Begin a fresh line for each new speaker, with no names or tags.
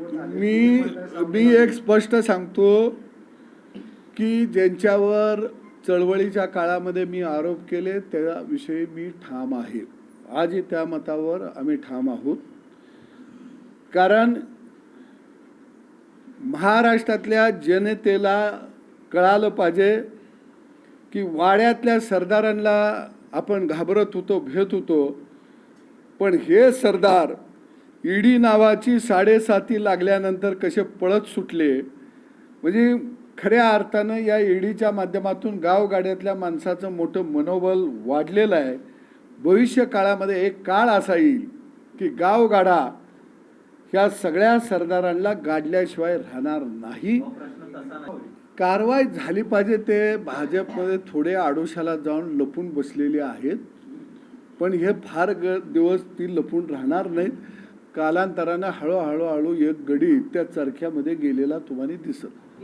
मी मी एक स्पष्ट सांगतो की ज्यांच्यावर चळवळीच्या काळामध्ये मी आरोप केले त्याविषयी मी ठाम आहे. आजही त्या मतावर आम्ही ठाम आहोत. कारण महाराष्ट्रातल्या जनतेला कळालं पाहिजे की वाड्यातल्या सरदारांना आपण घाबरत होतो भेट होतो. पण हे सरदार ईडी नावाची साडेसाती लागल्यानंतर कसे पळत सुटले? म्हणजे खऱ्या अर्थानं या ईडीच्या माध्यमातून गावगाड्यातल्या माणसाचं मोठं मनोबल वाढलेलं आहे. भविष्य काळामध्ये एक काळ असा येईल की गावगाडा ह्या सगळ्या सरदारांना गाडल्याशिवाय राहणार नाही. कारवाई झाली पाहिजे ते भाजपमध्ये थोडे आडोशाला जाऊन लपून बसलेले आहेत. पण हे फार ग दिवस ती लपून राहणार नाहीत. कालांतरानं हळूहळू हळू एक गडी त्या चरख्यामध्ये गेलेला तुम्हाला दिसत.